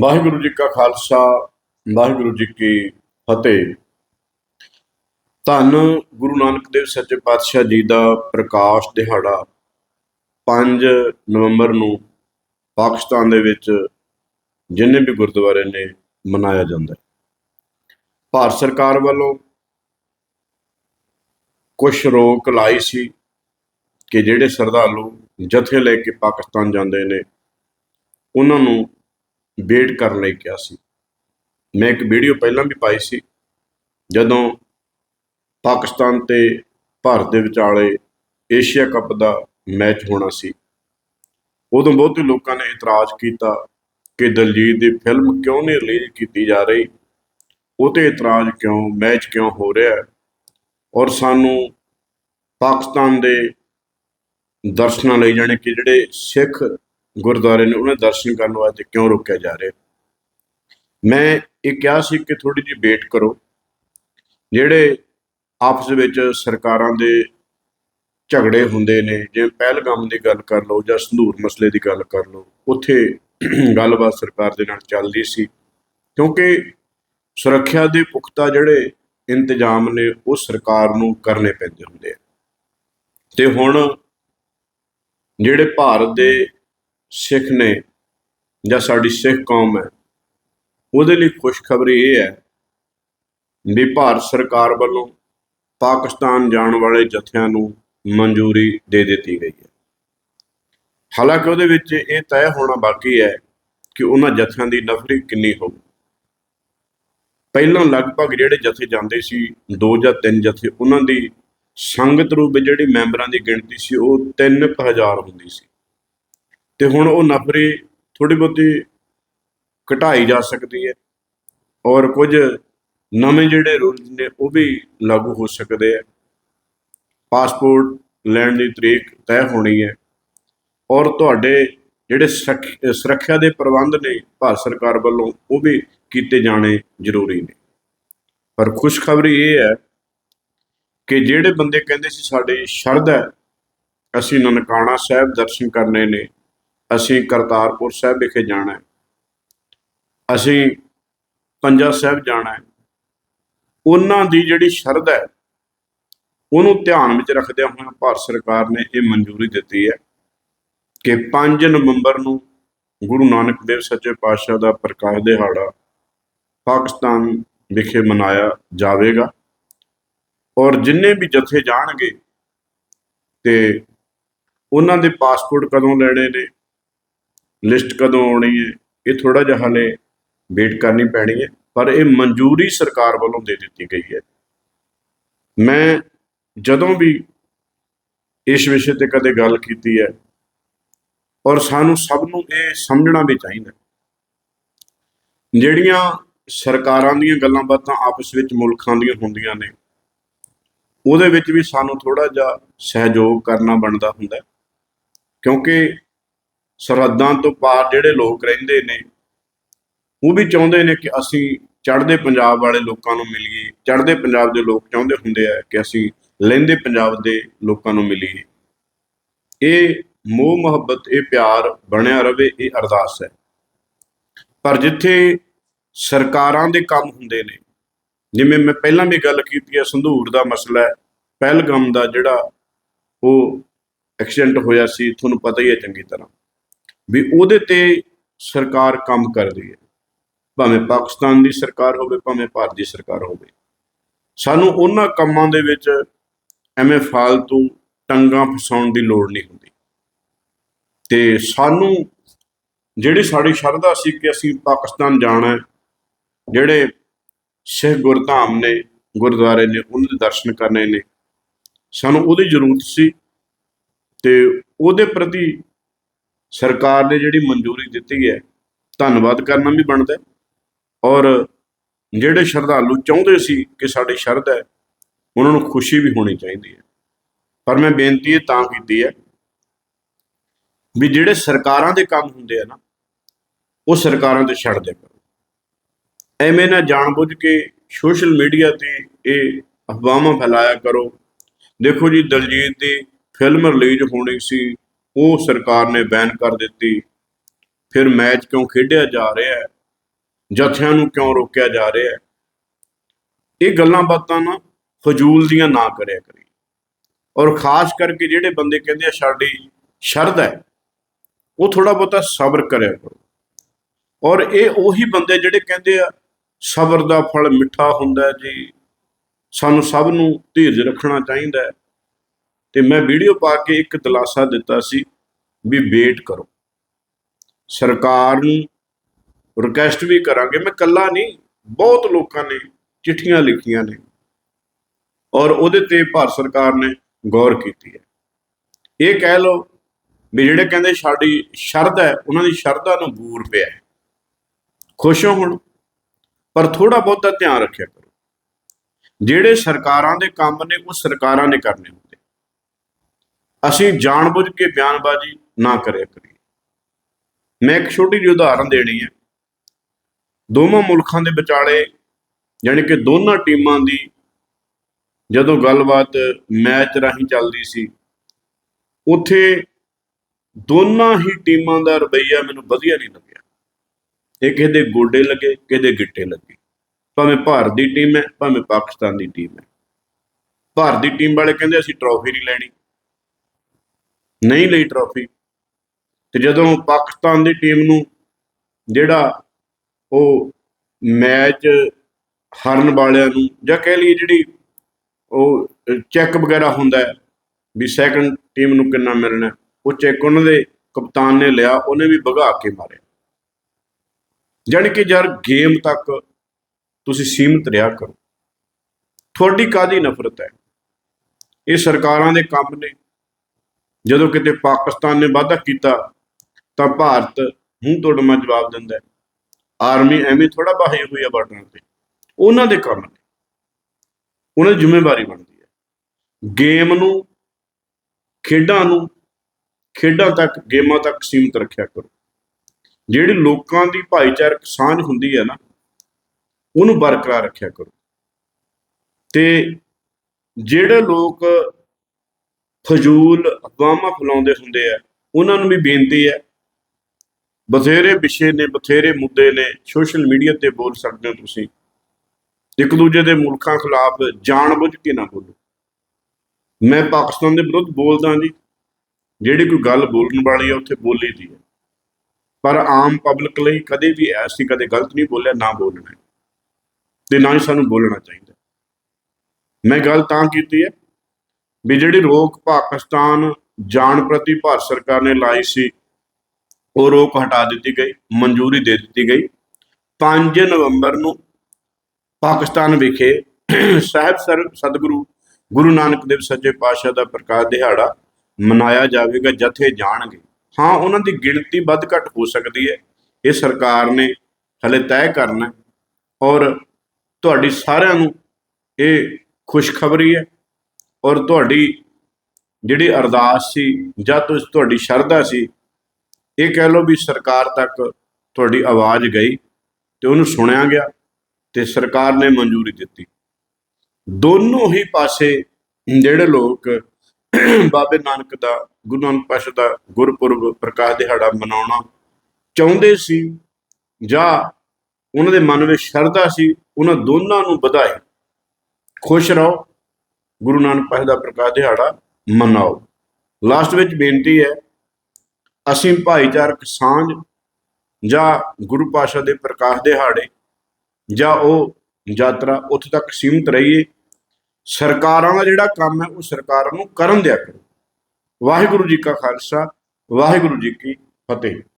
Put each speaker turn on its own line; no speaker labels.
ਵਾਹਿਗੁਰੂ ਜੀ ਕਾ ਖਾਲਸਾ, ਵਾਹਿਗੁਰੂ ਜੀ ਕੀ ਫਤਿਹ। ਧੰਨ ਗੁਰੂ ਨਾਨਕ ਦੇਵ ਸੱਚੇ ਪਾਤਸ਼ਾਹ ਜੀ ਦਾ ਪ੍ਰਕਾਸ਼ ਦਿਹਾੜਾ 5 ਨਵੰਬਰ ਨੂੰ ਪਾਕਿਸਤਾਨ ਦੇ ਵਿੱਚ ਜਿੰਨੇ ਵੀ ਗੁਰਦੁਆਰੇ ਨੇ, ਮਨਾਇਆ ਜਾਂਦਾ ਹੈ। ਭਾਰਤ ਸਰਕਾਰ ਵੱਲੋਂ ਕੁਝ ਰੋਕ ਲਾਈ ਸੀ ਕਿ ਜਿਹੜੇ ਸ਼ਰਧਾਲੂ ਜਥੇ ਲੈ ਕੇ ਪਾਕਿਸਤਾਨ ਜਾਂਦੇ ਨੇ, ਉਹਨਾਂ ਨੂੰ ਵੇਟ ਕਰਨ ਲਈ ਕਿਹਾ ਸੀ। ਮੈਂ ਇੱਕ ਵੀਡੀਓ ਪਹਿਲਾਂ ਵੀ ਪਾਈ ਸੀ, ਜਦੋਂ ਪਾਕਿਸਤਾਨ ਤੇ ਭਾਰਤ ਦੇ ਵਿਚਾਲੇ ਏਸ਼ੀਆ ਕੱਪ ਦਾ ਮੈਚ ਹੋਣਾ ਸੀ। ਉਦੋਂ ਬਹੁਤੇ ਲੋਕਾਂ ਨੇ ਇਤਰਾਜ਼ ਕੀਤਾ ਕਿ ਦਲਜੀਤ ਦੀ ਫਿਲਮ ਕਿਉਂ ਨਹੀਂ ਰਿਲੀਜ਼ ਕੀਤੀ ਜਾ ਰਹੀ? ਉਹ ਤੇ ਇਤਰਾਜ਼ ਕਿਉਂ, ਮੈਚ ਕਿਉਂ ਹੋ ਰਿਹਾ ਹੈ? ਔਰ ਸਾਨੂੰ ਪਾਕਿਸਤਾਨ ਦੇ ਦਰਸ਼ਨਾਂ ਲਈ, ਜਾਣੇ ਕਿ ਜਿਹੜੇ ਸਿੱਖ ਗੁਰਦੁਆਰੇ ਨੇ ਉਹਨਾਂ ਦੇ ਦਰਸ਼ਨ ਕਰਨ ਵਾਸਤੇ ਕਿਉਂ ਰੋਕਿਆ ਜਾ ਰਿਹਾ? ਮੈਂ ਇਹ ਕਿਹਾ ਸੀ ਕਿ ਥੋੜੀ ਜਿਹੀ ਵੇਟ ਕਰੋ। ਜਿਹੜੇ ਆਪਸ ਵਿੱਚ ਸਰਕਾਰਾਂ ਦੇ ਝਗੜੇ ਹੁੰਦੇ ਨੇ, ਜਿਵੇਂ ਪਹਿਲਗਾਮ ਦੀ ਗੱਲ ਕਰ ਲਓ ਜਾਂ ਸੰਧੂਰ ਮਸਲੇ ਦੀ ਗੱਲ ਕਰ ਲਓ, ਉੱਥੇ ਗੱਲਬਾਤ ਸਰਕਾਰ ਦੇ ਨਾਲ ਚੱਲਦੀ ਸੀ। ਕਿਉਂਕਿ ਸੁਰੱਖਿਆ ਦੇ ਪੁਖਤਾ ਜਿਹੜੇ ਇੰਤਜ਼ਾਮ ਨੇ, ਉਹ ਸਰਕਾਰ ਨੂੰ ਕਰਨੇ ਪੈਂਦੇ ਹੁੰਦੇ ਆ। ਤੇ ਹੁਣ ਜਿਹੜੇ ਭਾਰਤ ਦੇ ਸਿੱਖ ਨੇ ਜਾਂ ਸਾਡੀ ਸਿੱਖ ਕੌਮ ਹੈ, ਉਹਦੇ ਲਈ ਖੁਸ਼ਖਬਰੀ ਇਹ ਹੈ ਵੀ ਭਾਰਤ ਸਰਕਾਰ ਵੱਲੋਂ ਪਾਕਿਸਤਾਨ ਜਾਣ ਵਾਲੇ ਜਥਿਆਂ ਨੂੰ ਮਨਜ਼ੂਰੀ ਦੇ ਦਿੱਤੀ ਗਈ ਹੈ। ਹਾਲਾਂਕਿ ਉਹਦੇ ਵਿੱਚ ਇਹ ਤੈਅ ਹੋਣਾ ਬਾਕੀ ਹੈ ਕਿ ਉਹਨਾਂ ਜਥਿਆਂ ਦੀ ਨਫਰੀ ਕਿੰਨੀ ਹੋਊ। ਪਹਿਲਾਂ ਲਗਭਗ ਜਿਹੜੇ ਜਥੇ ਜਾਂਦੇ ਸੀ, ਦੋ ਜਾਂ ਤਿੰਨ ਜਥੇ, ਉਹਨਾਂ ਦੀ ਸੰਗਤ ਰੂਪ ਵਿੱਚ ਜਿਹੜੀ ਮੈਂਬਰਾਂ ਦੀ ਗਿਣਤੀ ਸੀ, ਉਹ 3000 ਹੁੰਦੀ ਸੀ। ਤੇ ਹੁਣ ਉਹ ਨਫਰੀ ਥੋੜੀ ਬਹੁਤੀ ਘਟਾਈ ਜਾ ਸਕਦੀ ਹੈ ਔਰ ਕੁਝ ਨਵੇਂ ਜਿਹੜੇ ਰੂਲਸ ਨੇ ਉਹ ਵੀ ਲਾਗੂ ਹੋ ਸਕਦੇ ਆ ਪਾਸਪੋਰਟ ਲੈਣ ਦੀ ਤਰੀਕ ਤੈਅ ਹੋਣੀ ਹੈ ਔਰ ਤੁਹਾਡੇ ਜਿਹੜੇ ਸੁਰੱਖ- ਸੁਰੱਖਿਆ ਦੇ ਪ੍ਰਬੰਧ ਨੇ ਭਾਰਤ ਸਰਕਾਰ ਵੱਲੋਂ ਉਹ ਵੀ ਕੀਤੇ ਜਾਣੇ ਜ਼ਰੂਰੀ ਨੇ। ਪਰ ਖੁਸ਼ਖਬਰੀ ਇਹ ਹੈ ਕਿ ਜਿਹੜੇ ਬੰਦੇ ਕਹਿੰਦੇ ਸੀ ਸਾਡੇ ਸ਼ਰਧਾ ਹੈ, ਅਸੀਂ ਨਨਕਾਣਾ ਸਾਹਿਬ ਦਰਸ਼ਨ ਕਰਨੇ ਨੇ ਅਸੀਂ ਕਰਤਾਰਪੁਰ ਸਾਹਿਬ ਵਿਖੇ ਜਾਣਾ ਹੈ। ਅਸੀਂ ਪੰਜਾ ਸਾਹਿਬ ਜਾਣਾ ਹੈ। ਉਹਨਾਂ ਦੀ ਜਿਹੜੀ ਸ਼ਰਧਾ ਹੈ, ਉਹਨੂੰ ਧਿਆਨ ਵਿੱਚ ਰੱਖਦਿਆਂ ਹੋਇਆਂ ਭਾਰਤ ਸਰਕਾਰ ਨੇ ਇਹ ਮਨਜ਼ੂਰੀ ਦਿੱਤੀ ਹੈ ਕਿ 5 ਨਵੰਬਰ ਨੂੰ ਗੁਰੂ ਨਾਨਕ ਦੇਵ ਸੱਚੇ ਪਾਤਸ਼ਾਹ ਦਾ ਪ੍ਰਕਾਸ਼ ਦਿਹਾੜਾ ਪਾਕਿਸਤਾਨ ਵਿਖੇ ਮਨਾਇਆ ਜਾਵੇਗਾ ਔਰ ਜਿੰਨੇ ਵੀ ਜਥੇ ਜਾਣਗੇ ਤੇ ਉਹਨਾਂ ਦੇ ਪਾਸਪੋਰਟ ਕਦੋਂ ਲੈਣੇ ਨੇ ਲਿਸਟ ਕਦੋਂ ਆਉਣੀ ਹੈ, ਇਹ ਥੋੜਾ ਜਿਹਾ ਹਾਲੇ ਵੇਟ ਕਰਨੀ ਪੈਣੀ ਹੈ, ਪਰ ਇਹ ਮਨਜ਼ੂਰੀ ਸਰਕਾਰ ਵੱਲੋਂ ਦੇ ਦਿੱਤੀ ਗਈ ਹੈ। ਮੈਂ ਜਦੋਂ ਵੀ ਇਸ ਵਿਸ਼ੇ ਤੇ ਕਦੇ ਗੱਲ ਕੀਤੀ ਹੈ, ਔਰ ਸਾਨੂੰ ਸਭ ਨੂੰ ਇਹ ਸਮਝਣਾ ਵੀ ਚਾਹੀਦਾ ਜਿਹੜੀਆਂ ਸਰਕਾਰਾਂ ਦੀਆਂ ਗੱਲਾਂ ਬਾਤਾਂ ਆਪਸ ਵਿੱਚ ਮੁਲਕਾਂ ਦੀਆਂ ਹੁੰਦੀਆਂ ਨੇ, ਉਹਦੇ ਵਿੱਚ ਵੀ ਸਾਨੂੰ ਥੋੜਾ ਜਿਹਾ ਸਹਿਯੋਗ ਕਰਨਾ ਬਣਦਾ ਹੁੰਦਾ ਕਿਉਂਕਿ ਸਰਹੱਦਾਂ ਤੋਂ ਪਾਰ ਜਿਹੜੇ ਲੋਕ ਰਹਿੰਦੇ ਨੇ, ਉਹ ਵੀ ਚਾਹੁੰਦੇ ਨੇ ਕਿ ਅਸੀਂ ਚੜ੍ਹਦੇ ਪੰਜਾਬ ਵਾਲੇ ਲੋਕਾਂ ਨੂੰ ਮਿਲੀਏ, ਚੜ੍ਹਦੇ ਪੰਜਾਬ ਦੇ ਲੋਕ ਚਾਹੁੰਦੇ ਹੁੰਦੇ ਆ ਕਿ ਅਸੀਂ ਲਹਿੰਦੇ ਪੰਜਾਬ ਦੇ ਲੋਕਾਂ ਨੂੰ ਮਿਲੀਏ। ਇਹ ਮੋਹ, ਮੁਹੱਬਤ, ਇਹ ਪਿਆਰ ਬਣਿਆ ਰਵੇ, ਇਹ ਅਰਦਾਸ ਹੈ। ਪਰ ਜਿੱਥੇ ਸਰਕਾਰਾਂ ਦੇ ਕੰਮ ਹੁੰਦੇ ਨੇ, ਜਿਵੇਂ ਮੈਂ ਪਹਿਲਾਂ ਵੀ ਗੱਲ ਕੀਤੀ ਹੈ, ਸੰਧੂਰ ਦਾ ਮਸਲਾ ਹੈ, ਪਹਿਲਗਾਮ ਦਾ ਜਿਹੜਾ ਉਹ ਐਕਸੀਡੈਂਟ ਹੋਇਆ ਸੀ, ਤੁਹਾਨੂੰ ਪਤਾ ਹੀ ਹੈ ਚੰਗੀ ਤਰ੍ਹਾਂ। ਵੀ ਉਹਦੇ ਤੇ ਸਰਕਾਰ ਕੰਮ ਕਰਦੀ ਹੈ। ਭਾਵੇਂ ਪਾਕਿਸਤਾਨ ਦੀ ਸਰਕਾਰ ਹੋਵੇ, ਭਾਵੇਂ ਭਾਰਤ ਦੀ ਸਰਕਾਰ ਹੋਵੇ। ਸਾਨੂੰ ਉਹਨਾਂ ਕੰਮਾਂ ਦੇ ਵਿੱਚ ਐਵੇਂ ਫਾਲਤੂ ਟੰਗਾਂ ਫਸਾਉਣ ਦੀ ਲੋੜ ਨਹੀਂ ਹੁੰਦੀ। ਤੇ ਸਾਨੂੰ ਜਿਹੜੀ ਸਾਡੀ ਸ਼ਰਧਾ ਸੀ ਕਿ ਅਸੀਂ ਪਾਕਿਸਤਾਨ ਜਾਣਾ ਹੈ, ਜਿਹੜੇ ਸਿੱਖ ਗੁਰਧਾਮ ਨੇ, ਗੁਰਦੁਆਰੇ ਨੇ, ਉਹਨਾਂ ਦੇ ਦਰਸ਼ਨ ਕਰਨੇ ਨੇ, ਸਾਨੂੰ ਉਹਦੀ ਜ਼ਰੂਰਤ ਸੀ ਤੇ ਉਹਦੇ ਪ੍ਰਤੀ ਸਰਕਾਰ ਨੇ ਜਿਹੜੀ ਮਨਜ਼ੂਰੀ ਦਿੱਤੀ ਹੈ, ਧੰਨਵਾਦ ਕਰਨਾ ਵੀ ਬਣਦਾ ਔਰ ਜਿਹੜੇ ਸ਼ਰਧਾਲੂ ਚਾਹੁੰਦੇ ਸੀ ਕਿ ਸਾਡੀ ਸ਼ਰਧਾ ਹੈ, ਉਹਨਾਂ ਨੂੰ ਖੁਸ਼ੀ ਵੀ ਹੋਣੀ ਚਾਹੀਦੀ ਹੈ। ਪਰ ਮੈਂ ਬੇਨਤੀ ਇਹ ਤਾਂ ਕੀਤੀ ਹੈ ਵੀ ਜਿਹੜੇ ਸਰਕਾਰਾਂ ਦੇ ਕੰਮ ਹੁੰਦੇ ਆ ਨਾ, ਉਹ ਸਰਕਾਰਾਂ ਤੇ ਛੱਡ ਦਿਆ ਕਰੋ। ਐਵੇਂ ਨਾ ਜਾਣਬੁੱਝ ਕੇ ਸੋਸ਼ਲ ਮੀਡੀਆ ਤੇ ਇਹ ਅਫਵਾਹਾਂ ਫੈਲਾਇਆ ਕਰੋ। ਦੇਖੋ ਜੀ, ਦਲਜੀਤ ਦੀ ਫਿਲਮ ਰਿਲੀਜ਼ ਹੋਣੀ ਸੀ ਉਹ ਸਰਕਾਰ ਨੇ ਬੈਨ ਕਰ ਦਿੱਤੀ। ਫਿਰ ਮੈਚ ਕਿਉਂ ਖੇਡਿਆ ਜਾ ਰਿਹਾ ਹੈ? ਜਥਿਆਂ ਨੂੰ ਕਿਉਂ ਰੋਕਿਆ ਜਾ ਰਿਹਾ ਹੈ? ਇਹ ਗੱਲਾਂ ਬਾਤਾਂ ਨਾ ਫਜ਼ੂਲ ਦੀਆਂ ਨਾ ਕਰਿਆ ਕਰੀ ਔਰ ਖਾਸ ਕਰਕੇ ਜਿਹੜੇ ਬੰਦੇ ਕਹਿੰਦੇ ਆ ਸਾਡੀ ਸ਼ਰਧ ਹੈ, ਉਹ ਥੋੜਾ ਬਹੁਤਾ ਸਬਰ ਕਰਿਆ ਕਰੋ। ਔਰ ਇਹ ਉਹੀ ਬੰਦੇ ਜਿਹੜੇ ਕਹਿੰਦੇ ਆ, ਸਬਰ ਦਾ ਫਲ ਮਿੱਠਾ ਹੁੰਦਾ ਜੀ। ਸਾਨੂੰ ਸਭ ਨੂੰ ਧੀਰਜ ਰੱਖਣਾ ਚਾਹੀਦਾ ਹੈ। ਤੇ ਮੈਂ ਵੀਡੀਓ ਪਾ ਕੇ ਇੱਕ ਦਿਲਾਸਾ ਦਿੱਤਾ ਸੀ ਵੀ ਵੇਟ ਕਰੋ। ਸਰਕਾਰ ਨੂੰ ਰਿਕਵੈਸਟ ਵੀ ਕਰਾਂਗੇ। ਮੈਂ ਕੱਲਾ ਨਹੀਂ, ਬਹੁਤ ਲੋਕਾਂ ਨੇ ਚਿੱਠੀਆਂ ਲਿਖੀਆਂ ਨੇ ਔਰ ਉਹਦੇ ਤੇ ਭਾਰਤ ਸਰਕਾਰ ਨੇ ਗੌਰ ਕੀਤੀ ਹੈ। ਇਹ ਕਹਿ ਲਓ ਵੀ ਜਿਹੜੇ ਕਹਿੰਦੇ ਸਾਡੀ ਸ਼ਰਧਾ ਹੈ, ਉਹਨਾਂ ਦੀ ਸ਼ਰਧਾ ਨੂੰ ਬੂਰ ਪਿਆ ਹੈ। ਖੁਸ਼ ਹੋ ਹੁਣ, ਪਰ ਥੋੜਾ ਬਹੁਤਾ ਧਿਆਨ ਰੱਖਿਆ ਕਰੋ। ਜਿਹੜੇ ਸਰਕਾਰਾਂ ਦੇ ਕੰਮ ਨੇ, ਉਹ ਸਰਕਾਰਾਂ ਨੇ ਕਰਨੇ ਹੁੰਦੇ ਅਸੀਂ ਜਾਣਬੁੱਝ ਕੇ ਬਿਆਨਬਾਜ਼ੀ ਨਾ ਕਰਿਆ ਕਰੀਏ। ਮੈਂ ਇੱਕ ਛੋਟੀ ਜਿਹੀ ਉਦਾਹਰਨ ਦੇਣੀ ਹੈ। ਦੋਵਾਂ ਮੁਲਕਾਂ ਦੇ ਵਿਚਾਲੇ ਯਾਨੀ ਕਿ ਦੋਨਾਂ ਟੀਮਾਂ ਦੀ ਜਦੋਂ ਗੱਲਬਾਤ ਮੈਚ ਰਾਹੀਂ ਚੱਲਦੀ ਸੀ, ਉੱਥੇ ਦੋਨਾਂ ਹੀ ਟੀਮਾਂ ਦਾ ਰਵੱਈਆ ਮੈਨੂੰ ਵਧੀਆ ਨਹੀਂ ਲੱਗਿਆ। ਇਹ ਕਿਸੇ ਦੇ ਗੋਡੇ ਲੱਗੇ ਕਿਸੇ ਦੇ ਗਿੱਟੇ ਲੱਗੇ। ਭਾਵੇਂ ਭਾਰਤ ਦੀ ਟੀਮ ਹੈ, ਭਾਵੇਂ ਪਾਕਿਸਤਾਨ ਦੀ ਟੀਮ ਹੈ। ਭਾਰਤ ਦੀ ਟੀਮ ਵਾਲੇ ਕਹਿੰਦੇ ਅਸੀਂ ਟਰੋਫੀ ਨਹੀਂ ਲੈਣੀ। ਨਹੀਂ ਲਈ ਟਰੋਫੀ ਤੇ ਜਦੋਂ ਪਾਕਿਸਤਾਨ ਦੀ ਟੀਮ ਨੂੰ ਜਿਹੜਾ ਉਹ ਮੈਚ ਹਾਰਨ ਵਾਲਿਆਂ ਨੂੰ ਜਾਂ ਕਹਿ ਲਈਏ ਜਿਹੜੀ ਉਹ ਚੈੱਕ ਵਗੈਰਾ ਹੁੰਦਾ ਹੈ ਵੀ ਸੈਕੰਡ ਟੀਮ ਨੂੰ ਕਿੰਨਾ ਮਿਲਣਾ ਉਹ ਚੈੱਕ ਉਹਨਾਂ ਦੇ ਕਪਤਾਨ ਨੇ ਲਿਆ, ਉਹਨੇ ਵੀ ਭਗਾ ਕੇ ਮਾਰਿਆ। ਜਾਣੀ ਕਿ ਯਾਰ ਗੇਮ ਤੱਕ ਤੁਸੀਂ ਸੀਮਿਤ ਰਿਹਾ ਕਰੋ। ਤੁਹਾਡੀ ਕਾਦੀ ਨਫ਼ਰਤ ਹੈ? ਇਹ ਸਰਕਾਰਾਂ ਦੇ ਕੰਮ ਨੇ। ਜਦੋਂ ਕਿਤੇ ਪਾਕਿਸਤਾਨ ਨੇ ਵਾਅਦਾ ਕੀਤਾ, ਤਾਂ ਭਾਰਤ ਮੂੰਹ ਤੋੜਮਾ ਜਵਾਬ ਦਿੰਦਾ ਹੈ। ਆਰਮੀ ਐਵੇਂ ਥੋੜਾ ਬਾਹੀ ਹੋਈ ਆ ਬਾਰਡਰਾਂ ਤੇ। ਉਹਨਾਂ ਦੇ ਕੰਮ ਨੇ। ਉਹਨਾਂ ਦੀ ਜ਼ਿੰਮੇਵਾਰੀ ਬਣਦੀ ਹੈ। ਗੇਮ ਨੂੰ, ਖੇਡਾਂ ਨੂੰ, ਖੇਡਾਂ ਤੱਕ, ਗੇਮਾਂ ਤੱਕ ਸੀਮਿਤ ਰੱਖਿਆ ਕਰੋ। ਜਿਹੜੀ ਲੋਕਾਂ ਦੀ ਭਾਈਚਾਰਕ ਸਾਂਝ ਹੁੰਦੀ ਹੈ ਨਾ, ਉਹਨੂੰ ਬਰਕਰਾਰ ਰੱਖਿਆ ਕਰੋ। ਤੇ ਜਿਹੜੇ ਲੋਕ ਫਜ਼ੂਲ ਅਫਵਾਹਾਂ ਫੈਲਾਉਂਦੇ ਹੁੰਦੇ ਆ, ਉਹਨਾਂ ਨੂੰ ਵੀ ਬੇਨਤੀ ਹੈ। ਬਥੇਰੇ ਵਿਸ਼ੇ ਨੇ, ਬਥੇਰੇ ਮੁੱਦੇ ਨੇ ਸੋਸ਼ਲ ਮੀਡੀਆ ਤੇ ਬੋਲ ਸਕਦੇ ਹੋ ਤੁਸੀਂ। ਇੱਕ ਦੂਜੇ ਦੇ ਮੁਲਕਾਂ ਖਿਲਾਫ ਜਾਣਬੁੱਝ ਕੇ ਨਾ ਬੋਲੋ। ਮੈਂ ਪਾਕਿਸਤਾਨ ਦੇ ਵਿਰੁੱਧ ਬੋਲਦਾ ਜੀ। ਜਿਹੜੀ ਕੋਈ ਗੱਲ ਬੋਲਣ ਵਾਲੀ ਹੈ ਉੱਥੇ ਬੋਲੀ ਦੀ ਹੈ। ਪਰ ਆਮ ਪਬਲਿਕ ਲਈ ਕਦੇ ਵੀ ਐਸੀ, ਕਦੇ ਗਲਤ ਨਹੀਂ ਬੋਲਿਆ, ਨਾ ਬੋਲਣਾ। ਹੈ। ਤੇ ਨਾ ਹੀ ਸਾਨੂੰ ਬੋਲਣਾ ਚਾਹੀਦਾ। ਮੈਂ ਗੱਲ ਤਾਂ ਕੀਤੀ ਹੈ। ਵੀ ਜਿਹੜੀ ਰੋਕ ਪਾਕਿਸਤਾਨ ਜਾਣ ਪ੍ਰਤੀ ਭਾਰਤ ਸਰਕਾਰ ਨੇ ਲਾਈ ਸੀ, ਉਹ ਰੋਕ ਹਟਾ ਦਿੱਤੀ ਗਈ, ਮਨਜ਼ੂਰੀ ਦੇ ਦਿੱਤੀ ਗਈ। 5 ਨਵੰਬਰ ਨੂੰ ਪਾਕਿਸਤਾਨ ਵਿਖੇ ਸਾਹਿਬ ਸਰ ਸਤਿਗੁਰੂ, ਗੁਰੂ ਨਾਨਕ ਦੇਵ ਸੱਚੇ ਪਾਤਸ਼ਾਹ ਦਾ ਪ੍ਰਕਾਸ਼ ਦਿਹਾੜਾ ਮਨਾਇਆ ਜਾਵੇਗਾ, ਜਥੇ ਜਾਣਗੇ। ਹਾਂ, ਉਹਨਾਂ ਦੀ ਗਿਣਤੀ ਵੱਧ ਘੱਟ ਹੋ ਸਕਦੀ ਹੈ। ਇਹ ਸਰਕਾਰ ਨੇ ਹਲੇ ਤੈਅ ਕਰਨਾ ਔਰ ਤੁਹਾਡੀ ਸਾਰਿਆਂ ਨੂੰ ਇਹ ਖੁਸ਼ਖਬਰੀ ਹੈ। ਔਰ ਤੁਹਾਡੀ ਜਿਹੜੀ ਅਰਦਾਸ ਸੀ ਜਾਂ ਤੁਸੀਂ ਤੁਹਾਡੀ ਸ਼ਰਧਾ ਸੀ, ਇਹ ਕਹਿ ਲਓ ਵੀ ਸਰਕਾਰ ਤੱਕ ਤੁਹਾਡੀ ਆਵਾਜ਼ ਗਈ ਤੇ ਉਹਨੂੰ ਸੁਣਿਆ ਗਿਆ ਤੇ ਸਰਕਾਰ ਨੇ ਮਨਜ਼ੂਰੀ ਦਿੱਤੀ। ਦੋਨੋਂ ਹੀ ਪਾਸੇ ਜਿਹੜੇ ਲੋਕ ਬਾਬੇ ਨਾਨਕ ਦਾ, ਗੁਰੂ ਨਾਨਕ ਪਾਤਸ਼ਾਹ ਦਾ ਗੁਰਪੁਰਬ ਪ੍ਰਕਾਸ਼ ਦਿਹਾੜਾ ਮਨਾਉਣਾ ਚਾਹੁੰਦੇ ਸੀ ਜਾਂ ਉਹਨਾਂ ਦੇ ਮਨ ਵਿੱਚ ਸ਼ਰਧਾ ਸੀ, ਉਹਨਾਂ ਦੋਨਾਂ ਨੂੰ ਵਧਾਈ। ਖੁਸ਼ ਰਹੋ। ਗੁਰੂ ਨਾਨਕ ਪਾਤਸ਼ਾਹ ਦਾ ਪ੍ਰਕਾਸ਼ ਦਿਹਾੜਾ ਮਨਾਓ। ਲਾਸਟ ਵਿੱਚ ਬੇਨਤੀ ਹੈ, ਅਸੀਂ ਭਾਈਚਾਰਕ ਸਾਂਝ ਜਾਂ ਗੁਰੂ ਪਾਤਸ਼ਾਹ ਦੇ ਪ੍ਰਕਾਸ਼ ਦਿਹਾੜੇ ਜਾਂ ਉਹ ਯਾਤਰਾ ਉੱਥੇ ਤੱਕ ਸੀਮਿਤ ਰਹੀਏ, ਸਰਕਾਰਾਂ ਦਾ ਜਿਹੜਾ ਕੰਮ ਹੈ ਉਹ ਸਰਕਾਰਾਂ ਨੂੰ ਕਰਨ ਦਿਆ ਕਰੋ। ਵਾਹਿਗੁਰੂ ਜੀ ਕਾ ਖਾਲਸਾ, ਵਾਹਿਗੁਰੂ ਜੀ ਕੀ ਫਤਿਹ।